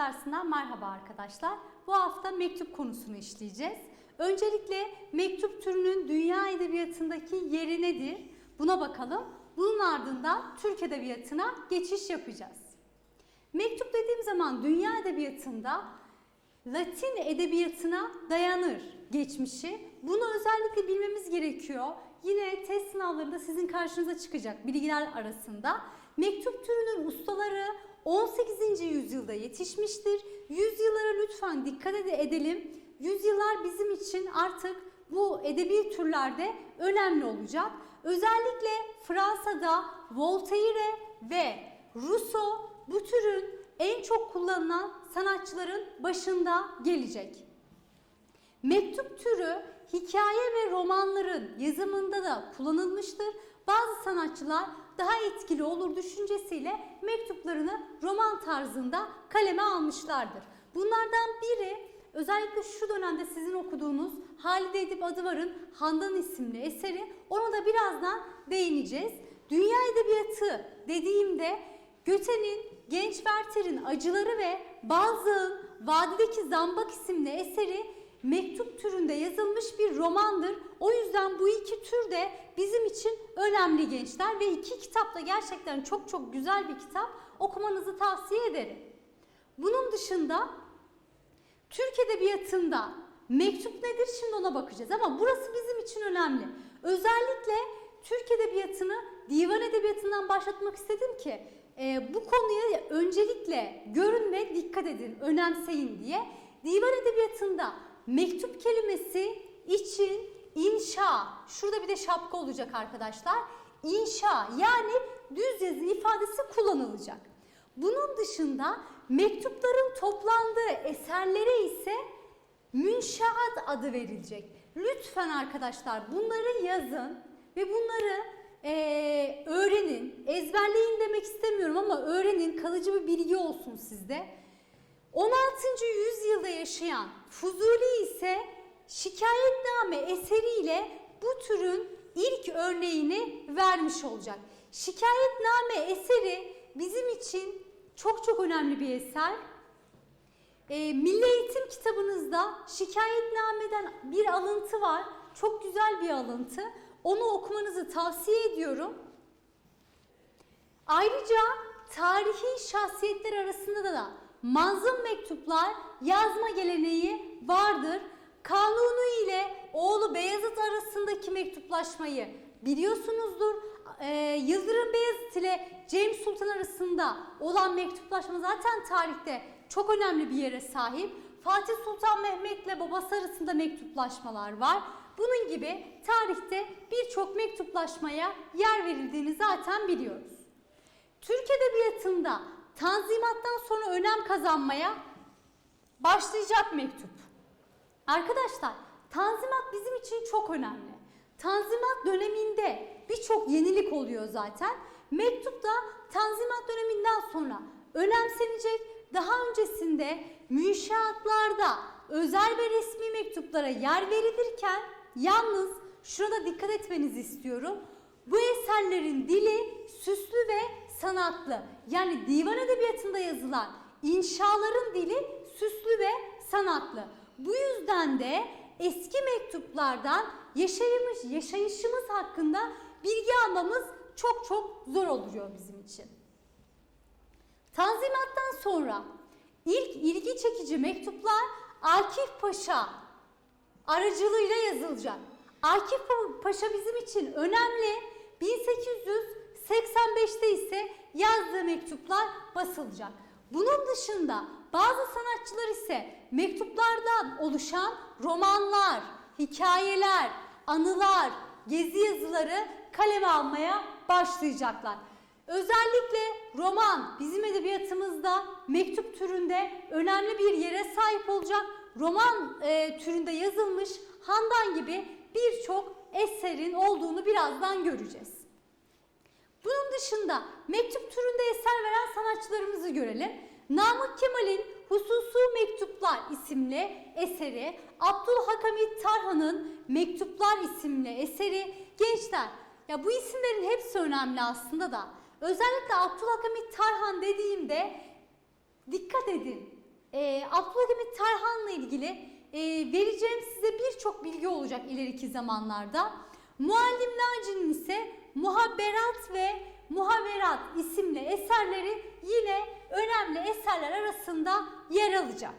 dersinden merhaba arkadaşlar. Bu hafta mektup konusunu işleyeceğiz. Öncelikle mektup türünün dünya edebiyatındaki yeri nedir? Buna bakalım. Bunun ardından Türk edebiyatına geçiş yapacağız. Mektup dediğim zaman dünya edebiyatında Latin edebiyatına dayanır geçmişi. Bunu özellikle bilmemiz gerekiyor. Yine test sınavlarında sizin karşınıza çıkacak bilgiler arasında. Mektup türünün ustaları 18. yüzyılda yetişmiştir. Yüzyıllara lütfen dikkat ede- edelim. Yüzyıllar bizim için artık bu edebi türlerde önemli olacak. Özellikle Fransa'da Voltaire ve Rousseau bu türün en çok kullanılan sanatçıların başında gelecek. Mektup türü hikaye ve romanların yazımında da kullanılmıştır. Bazı sanatçılar daha etkili olur düşüncesiyle mektuplarını roman tarzında kaleme almışlardır. Bunlardan biri özellikle şu dönemde sizin okuduğunuz Halide Edip Adıvar'ın Handan isimli eseri. Ona da birazdan değineceğiz. Dünya edebiyatı dediğimde Göte'nin Genç Werther'in Acıları ve Balzac'ın Vadideki Zambak isimli eseri mektup türünde yazılmış bir romandır. O yüzden bu iki tür de bizim için önemli gençler ve iki kitap da gerçekten çok çok güzel bir kitap. Okumanızı tavsiye ederim. Bunun dışında Türk Edebiyatı'nda mektup nedir şimdi ona bakacağız ama burası bizim için önemli. Özellikle Türk Edebiyatı'nı divan edebiyatından başlatmak istedim ki e, bu konuya öncelikle görün ve dikkat edin, önemseyin diye. Divan edebiyatında mektup kelimesi için inşa, şurada bir de şapka olacak arkadaşlar. İnşa yani düz yazı ifadesi kullanılacak. Bunun dışında mektupların toplandığı eserlere ise münşaat adı verilecek. Lütfen arkadaşlar bunları yazın ve bunları eee, öğrenin. Ezberleyin demek istemiyorum ama öğrenin kalıcı bir bilgi olsun sizde. 16. yüzyılda yaşayan Fuzuli ise şikayetname eseriyle bu türün ilk örneğini vermiş olacak. Şikayetname eseri bizim için çok çok önemli bir eser. E, Milli Eğitim kitabınızda şikayetnameden bir alıntı var. Çok güzel bir alıntı. Onu okumanızı tavsiye ediyorum. Ayrıca tarihi şahsiyetler arasında da manzum mektuplar yazma geleneği vardır. Kanuni ile oğlu Beyazıt arasındaki mektuplaşmayı biliyorsunuzdur. Ee, Yıldırım Beyazıt ile Cem Sultan arasında olan mektuplaşma zaten tarihte çok önemli bir yere sahip. Fatih Sultan Mehmet ile babası arasında mektuplaşmalar var. Bunun gibi tarihte birçok mektuplaşmaya yer verildiğini zaten biliyoruz. Türk Edebiyatı'nda Tanzimat'tan sonra önem kazanmaya başlayacak mektup. Arkadaşlar Tanzimat bizim için çok önemli. Tanzimat döneminde birçok yenilik oluyor zaten. Mektup da Tanzimat döneminden sonra önemsenecek. Daha öncesinde münşaatlarda özel ve resmi mektuplara yer verilirken yalnız şurada dikkat etmenizi istiyorum. Bu eserlerin dili süslü ve sanatlı. Yani divan edebiyatında yazılan inşaların dili süslü ve sanatlı. Bu yüzden de eski mektuplardan yaşaymış, yaşayışımız hakkında bilgi almamız çok çok zor oluyor bizim için. Tanzimattan sonra ilk ilgi çekici mektuplar Akif Paşa aracılığıyla yazılacak. Akif Paşa bizim için önemli. 1885'te ise yazdığı mektuplar basılacak. Bunun dışında bazı sanatçılar ise mektuplardan oluşan romanlar, hikayeler, anılar, gezi yazıları kaleme almaya başlayacaklar. Özellikle roman bizim edebiyatımızda mektup türünde önemli bir yere sahip olacak. Roman e, türünde yazılmış Handan gibi birçok eserin olduğunu birazdan göreceğiz. Bunun dışında mektup türünde eser veren sanatçılarımızı görelim. Namık Kemal'in Hususu Mektuplar isimli eseri, Abdülhakamit Tarhan'ın Mektuplar isimli eseri. Gençler ya bu isimlerin hepsi önemli aslında da. Özellikle Abdülhakamit Tarhan dediğimde dikkat edin. Ee, Abdülhamit Tarhan'la ilgili e, vereceğim size birçok bilgi olacak ileriki zamanlarda. Muallim Naci'nin ise Muhabberat ve Muhaberat isimli eserleri yine önemli eserler arasında yer alacak.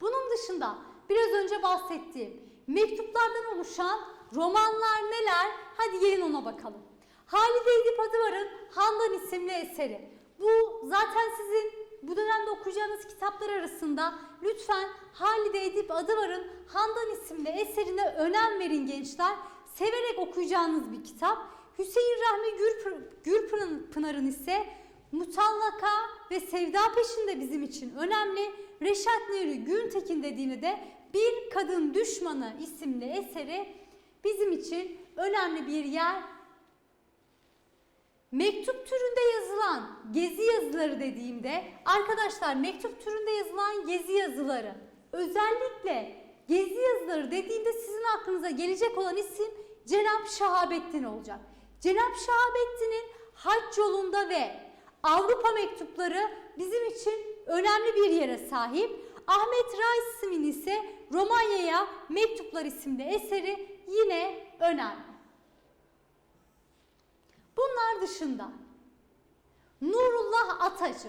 Bunun dışında biraz önce bahsettiğim mektuplardan oluşan romanlar neler? Hadi gelin ona bakalım. Halide Edip Adıvar'ın Handan isimli eseri. Bu zaten sizin bu dönemde okuyacağınız kitaplar arasında lütfen Halide Edip Adıvar'ın Handan isimli eserine önem verin gençler. Severek okuyacağınız bir kitap. Hüseyin Rahmi Gürpı- Gürpınar'ın ise Mutallaka ve Sevda Peşinde bizim için önemli. Reşat Nuri Güntekin dediğini de Bir Kadın Düşmanı isimli eseri bizim için önemli bir yer Mektup türünde yazılan gezi yazıları dediğimde arkadaşlar mektup türünde yazılan gezi yazıları özellikle gezi yazıları dediğimde sizin aklınıza gelecek olan isim Cenab Şahabettin olacak. Cenab Şahabettin'in hac yolunda ve Avrupa mektupları bizim için önemli bir yere sahip. Ahmet Raissim'in ise Romanya'ya Mektuplar isimli eseri yine önemli. Bunlar dışında Nurullah Atacı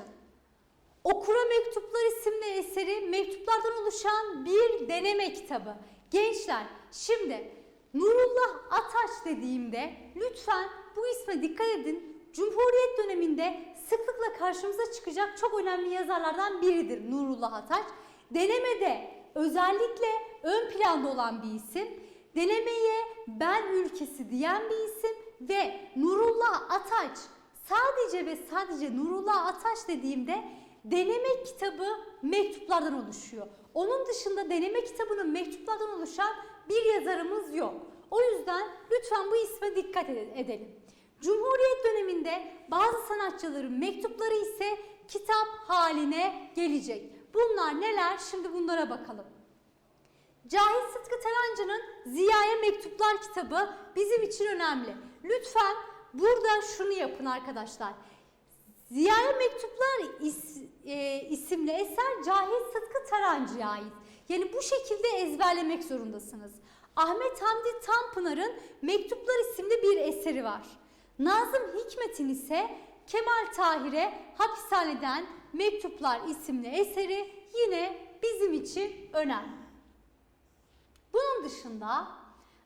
Okura Mektuplar isimli eseri mektuplardan oluşan bir deneme kitabı. Gençler şimdi Nurullah Ataç dediğimde lütfen bu isme dikkat edin. Cumhuriyet döneminde sıklıkla karşımıza çıkacak çok önemli yazarlardan biridir Nurullah Ataç. Denemede özellikle ön planda olan bir isim. Denemeye ben ülkesi diyen bir isim ve Nurullah Ataç sadece ve sadece Nurullah Ataç dediğimde deneme kitabı mektuplardan oluşuyor. Onun dışında deneme kitabının mektuplardan oluşan bir yazarımız yok. O yüzden lütfen bu isme dikkat ede- edelim. Cumhuriyet döneminde bazı sanatçıların mektupları ise kitap haline gelecek. Bunlar neler? Şimdi bunlara bakalım. Cahit Sıtkı Tarancı'nın Ziya'ya Mektuplar kitabı bizim için önemli. Lütfen burada şunu yapın arkadaşlar. Ziya'ya Mektuplar is- e, isimli eser Cahit Sıtkı Tarancı'ya ait. Yani bu şekilde ezberlemek zorundasınız. Ahmet Hamdi Tanpınar'ın Mektuplar isimli bir eseri var. Nazım Hikmet'in ise Kemal Tahir'e hapishaneden Mektuplar isimli eseri yine bizim için önemli. Bunun dışında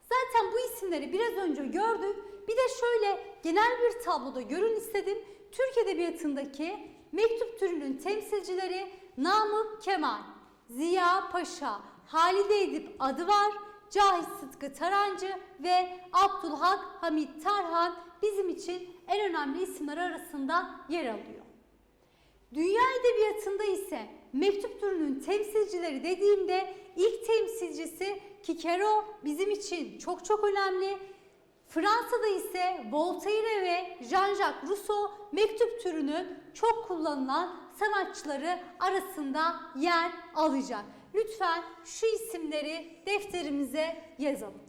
zaten bu isimleri biraz önce gördük. Bir de şöyle genel bir tabloda görün istedim. Türk Edebiyatı'ndaki mektup türünün temsilcileri Namık Kemal, Ziya Paşa, Halide Edip adı var, Cahit Sıtkı Tarancı ve Abdülhak Hamit Tarhan bizim için en önemli isimler arasında yer alıyor. Dünya edebiyatında ise mektup türünün temsilcileri dediğimde ilk temsilcisi Cicero bizim için çok çok önemli. Fransa'da ise Voltaire ve Jean-Jacques Rousseau mektup türünün çok kullanılan sanatçıları arasında yer alacak. Lütfen şu isimleri defterimize yazalım.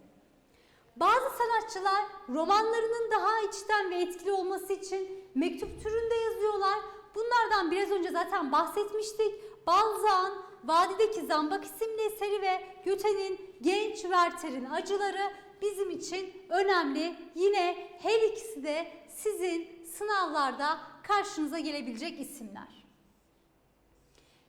Bazı sanatçılar romanlarının daha içten ve etkili olması için mektup türünde yazıyorlar. Bunlardan biraz önce zaten bahsetmiştik. Balzac'ın Vadideki Zambak isimli eseri ve Göte'nin Genç Werther'in Acıları bizim için önemli. Yine her ikisi de sizin sınavlarda karşınıza gelebilecek isimler.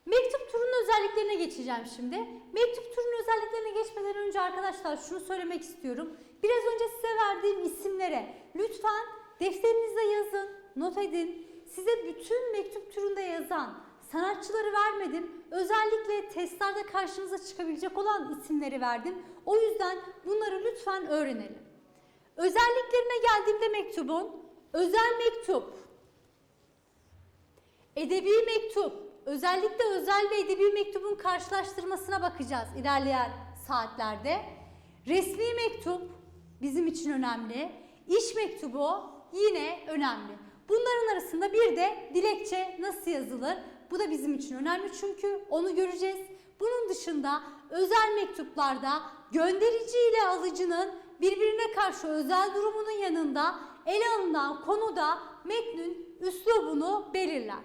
Mektup turunun özelliklerine geçeceğim şimdi. Mektup turunun özelliklerine geçmeden önce arkadaşlar şunu söylemek istiyorum. Biraz önce size verdiğim isimlere lütfen defterinize yazın, not edin. Size bütün mektup türünde yazan sanatçıları vermedim. Özellikle testlerde karşınıza çıkabilecek olan isimleri verdim. O yüzden bunları lütfen öğrenelim. Özelliklerine geldiğimde mektubun özel mektup, Edebi mektup, özellikle özel ve edebi mektubun karşılaştırmasına bakacağız ilerleyen saatlerde. Resmi mektup bizim için önemli. İş mektubu yine önemli. Bunların arasında bir de dilekçe nasıl yazılır? Bu da bizim için önemli çünkü onu göreceğiz. Bunun dışında özel mektuplarda gönderici ile alıcının birbirine karşı özel durumunun yanında ele alınan konuda metnin üslubunu belirler.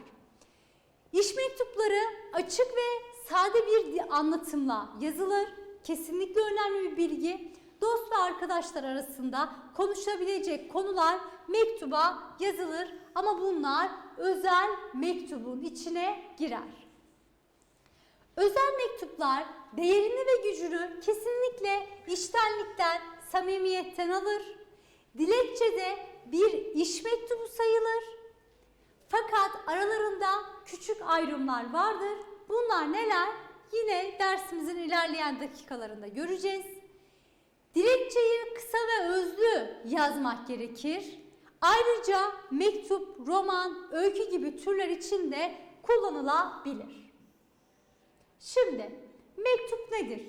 İş mektupları açık ve sade bir anlatımla yazılır. Kesinlikle önemli bir bilgi. Dost ve arkadaşlar arasında konuşabilecek konular mektuba yazılır ama bunlar özel mektubun içine girer. Özel mektuplar değerini ve gücünü kesinlikle iştenlikten, samimiyetten alır. Dilekçe de bir iş mektubu sayılır. Fakat aralarında küçük ayrımlar vardır. Bunlar neler? Yine dersimizin ilerleyen dakikalarında göreceğiz. Dilekçeyi kısa ve özlü yazmak gerekir. Ayrıca mektup, roman, öykü gibi türler için de kullanılabilir. Şimdi mektup nedir?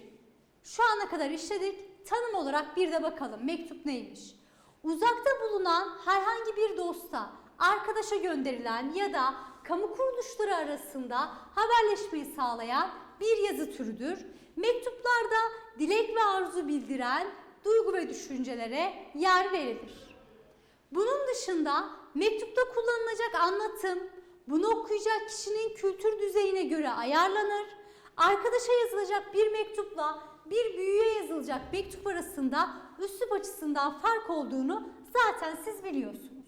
Şu ana kadar işledik. Tanım olarak bir de bakalım mektup neymiş? Uzakta bulunan herhangi bir dosta, arkadaşa gönderilen ya da kamu kuruluşları arasında haberleşmeyi sağlayan bir yazı türüdür. Mektuplarda dilek ve arzu bildiren duygu ve düşüncelere yer verilir. Bunun dışında mektupta kullanılacak anlatım, bunu okuyacak kişinin kültür düzeyine göre ayarlanır. Arkadaşa yazılacak bir mektupla bir büyüğe yazılacak mektup arasında üslup açısından fark olduğunu zaten siz biliyorsunuz.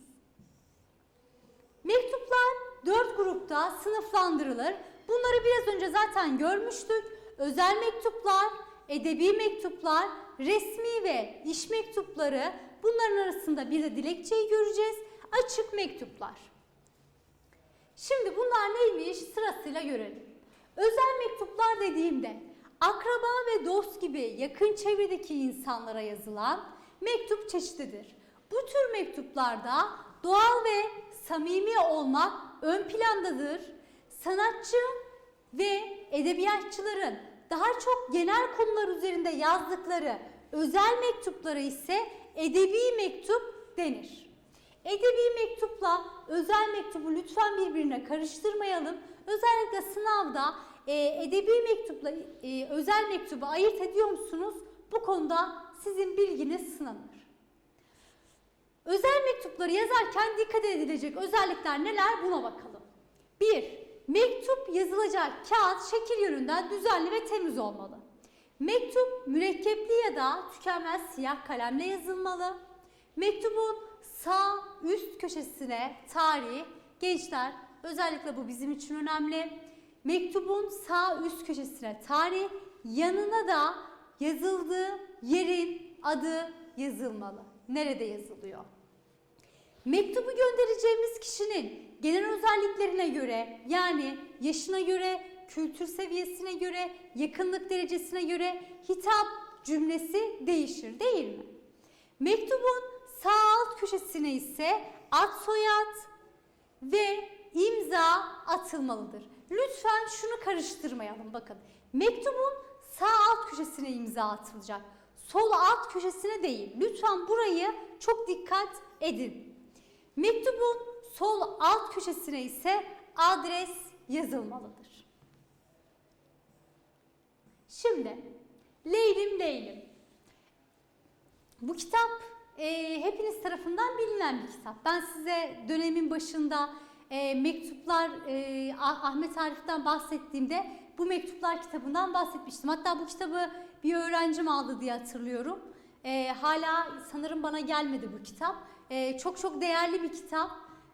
Mektuplar dört grupta sınıflandırılır. Bunları biraz önce zaten görmüştük. Özel mektuplar, edebi mektuplar, resmi ve iş mektupları. Bunların arasında bir de dilekçeyi göreceğiz. Açık mektuplar. Şimdi bunlar neymiş sırasıyla görelim. Özel mektuplar dediğimde akraba ve dost gibi yakın çevredeki insanlara yazılan mektup çeşididir. Bu tür mektuplarda doğal ve samimi olmak ön plandadır. Sanatçı ve edebiyatçıların daha çok genel konular üzerinde yazdıkları özel mektuplara ise edebi mektup denir. Edebi mektupla özel mektubu lütfen birbirine karıştırmayalım. Özellikle sınavda e, edebi mektupla e, özel mektubu ayırt ediyor musunuz? Bu konuda sizin bilginiz sınanır. Özel mektupları yazarken dikkat edilecek özellikler neler buna bakalım. 1. Mektup yazılacak kağıt şekil yönünden düzenli ve temiz olmalı. Mektup mürekkepli ya da tükenmez siyah kalemle yazılmalı. Mektubun sağ üst köşesine tarih, gençler özellikle bu bizim için önemli. Mektubun sağ üst köşesine tarih, yanına da yazıldığı yerin adı yazılmalı. Nerede yazılıyor? Mektubu göndereceğimiz kişinin genel özelliklerine göre yani yaşına göre, kültür seviyesine göre, yakınlık derecesine göre hitap cümlesi değişir değil mi? Mektubun sağ alt köşesine ise ad soyad ve imza atılmalıdır. Lütfen şunu karıştırmayalım bakın. Mektubun sağ alt köşesine imza atılacak. Sol alt köşesine değil. Lütfen burayı çok dikkat edin. Mektubun sol alt köşesine ise adres yazılmalıdır. Şimdi Leylim Leylim. Bu kitap e, hepiniz tarafından bilinen bir kitap. Ben size dönemin başında e, mektuplar e, Ah- Ahmet Arif'ten bahsettiğimde bu mektuplar kitabından bahsetmiştim. Hatta bu kitabı bir öğrencim aldı diye hatırlıyorum. E, hala sanırım bana gelmedi bu kitap. E, çok çok değerli bir kitap.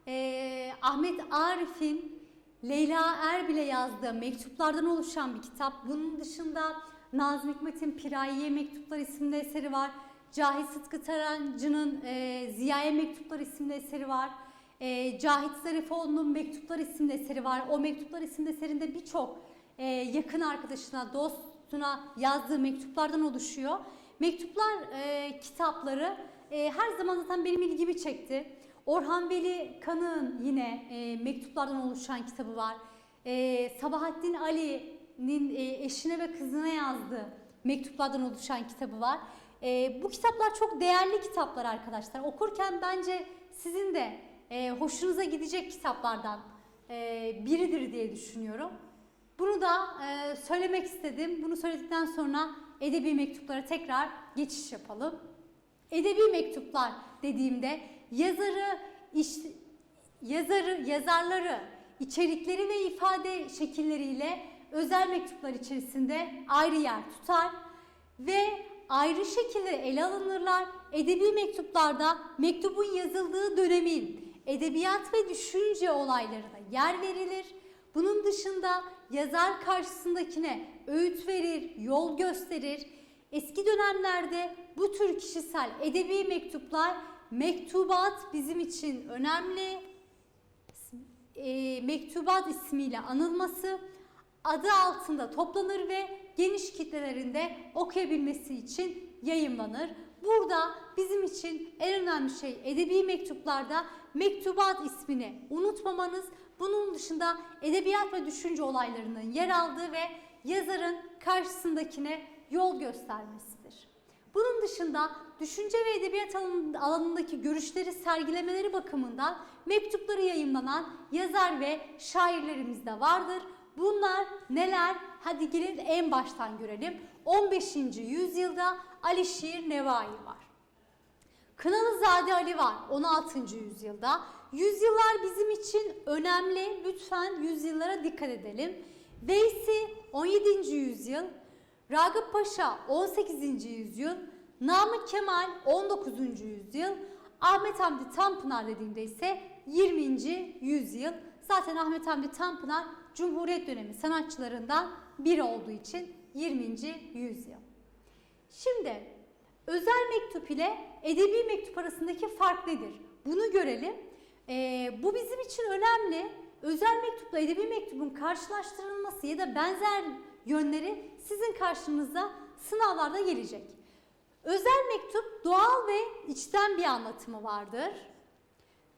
E, Ahmet Arif'in Leyla Erbil'e yazdığı mektuplardan oluşan bir kitap. Bunun dışında Nazım Hikmet'in Pirayiye Mektuplar isimli eseri var. Cahit Sıtkı Tarancı'nın e, Ziya'ya Mektuplar isimli eseri var. E, Cahit Zarifoğlu'nun Mektuplar isimli eseri var. O Mektuplar isimli eserinde birçok e, yakın arkadaşına, dostuna yazdığı mektuplardan oluşuyor. Mektuplar e, kitapları e, her zaman zaten benim ilgimi çekti. Orhan Veli Kanık'ın yine e, mektuplardan oluşan kitabı var. E, Sabahattin Ali'nin e, eşine ve kızına yazdığı mektuplardan oluşan kitabı var. E, bu kitaplar çok değerli kitaplar arkadaşlar. Okurken bence sizin de e, hoşunuza gidecek kitaplardan e, biridir diye düşünüyorum. Bunu da e, söylemek istedim. Bunu söyledikten sonra edebi mektuplara tekrar geçiş yapalım. Edebi mektuplar dediğimde yazarı, iş, yazarı, yazarları içerikleri ve ifade şekilleriyle özel mektuplar içerisinde ayrı yer tutar ve ayrı şekilde ele alınırlar. Edebi mektuplarda mektubun yazıldığı dönemin edebiyat ve düşünce olaylarına yer verilir. Bunun dışında yazar karşısındakine öğüt verir, yol gösterir. Eski dönemlerde bu tür kişisel edebi mektuplar mektubat bizim için önemli. E, mektubat ismiyle anılması adı altında toplanır ve geniş kitlelerinde okuyabilmesi için yayımlanır. Burada bizim için en önemli şey edebi mektuplarda mektubat ismini unutmamanız. Bunun dışında edebiyat ve düşünce olaylarının yer aldığı ve yazarın karşısındakine yol göstermesidir. Bunun dışında düşünce ve edebiyat alanındaki görüşleri sergilemeleri bakımından mektupları yayınlanan yazar ve şairlerimiz de vardır. Bunlar neler? Hadi gelin en baştan görelim. 15. yüzyılda Ali Şiir Nevai var. Kınalı Zade Ali var 16. yüzyılda. Yüzyıllar bizim için önemli. Lütfen yüzyıllara dikkat edelim. Veysi 17. yüzyıl, Ragıp Paşa 18. yüzyıl, Namık Kemal 19. yüzyıl, Ahmet Hamdi Tanpınar dediğimde ise 20. yüzyıl. Zaten Ahmet Hamdi Tanpınar Cumhuriyet dönemi sanatçılarından biri olduğu için 20. yüzyıl. Şimdi özel mektup ile edebi mektup arasındaki fark nedir? Bunu görelim. Ee, bu bizim için önemli. Özel mektupla edebi mektubun karşılaştırılması ya da benzer yönleri sizin karşınıza sınavlarda gelecek. Özel mektup doğal ve içten bir anlatımı vardır.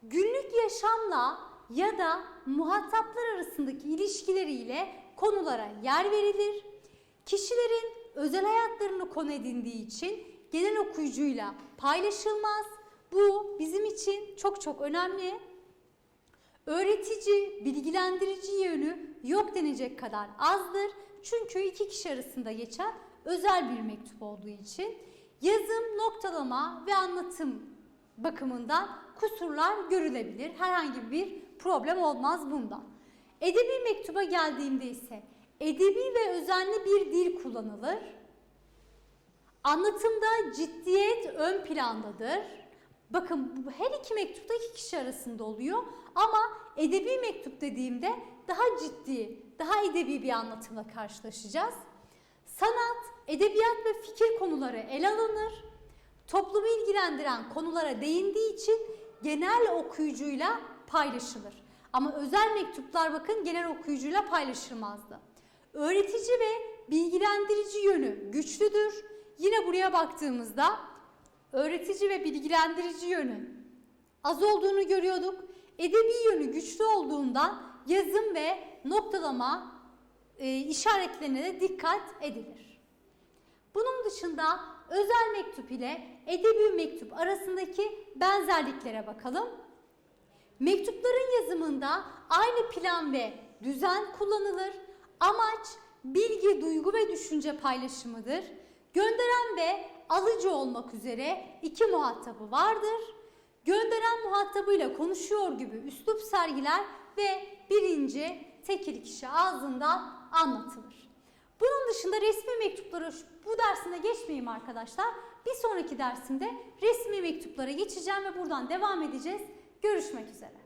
Günlük yaşamla ya da muhataplar arasındaki ilişkileriyle konulara yer verilir. Kişilerin özel hayatlarını konu edindiği için genel okuyucuyla paylaşılmaz. Bu bizim için çok çok önemli. Öğretici, bilgilendirici yönü yok denecek kadar azdır. Çünkü iki kişi arasında geçen özel bir mektup olduğu için yazım, noktalama ve anlatım bakımından kusurlar görülebilir. Herhangi bir problem olmaz bundan. Edebi mektuba geldiğimde ise edebi ve özenli bir dil kullanılır. Anlatımda ciddiyet ön plandadır. Bakın her iki mektupta iki kişi arasında oluyor ama edebi mektup dediğimde daha ciddi, daha edebi bir anlatımla karşılaşacağız. Sanat, edebiyat ve fikir konuları ele alınır. Toplumu ilgilendiren konulara değindiği için genel okuyucuyla paylaşılır. Ama özel mektuplar bakın genel okuyucuyla paylaşılmazdı. Öğretici ve bilgilendirici yönü güçlüdür. Yine buraya baktığımızda öğretici ve bilgilendirici yönü az olduğunu görüyorduk. Edebi yönü güçlü olduğundan yazım ve noktalama e, işaretlerine de dikkat edilir. Bunun dışında özel mektup ile edebi mektup arasındaki benzerliklere bakalım. Mektupların yazımında aynı plan ve düzen kullanılır. Amaç bilgi, duygu ve düşünce paylaşımıdır. Gönderen ve alıcı olmak üzere iki muhatabı vardır. Gönderen muhatabıyla konuşuyor gibi üslup sergiler ve birinci tekil kişi ağzından anlatılır. Bunun dışında resmi mektupları bu dersinde geçmeyeyim arkadaşlar. Bir sonraki dersimde resmi mektuplara geçeceğim ve buradan devam edeceğiz. Görüşmek üzere.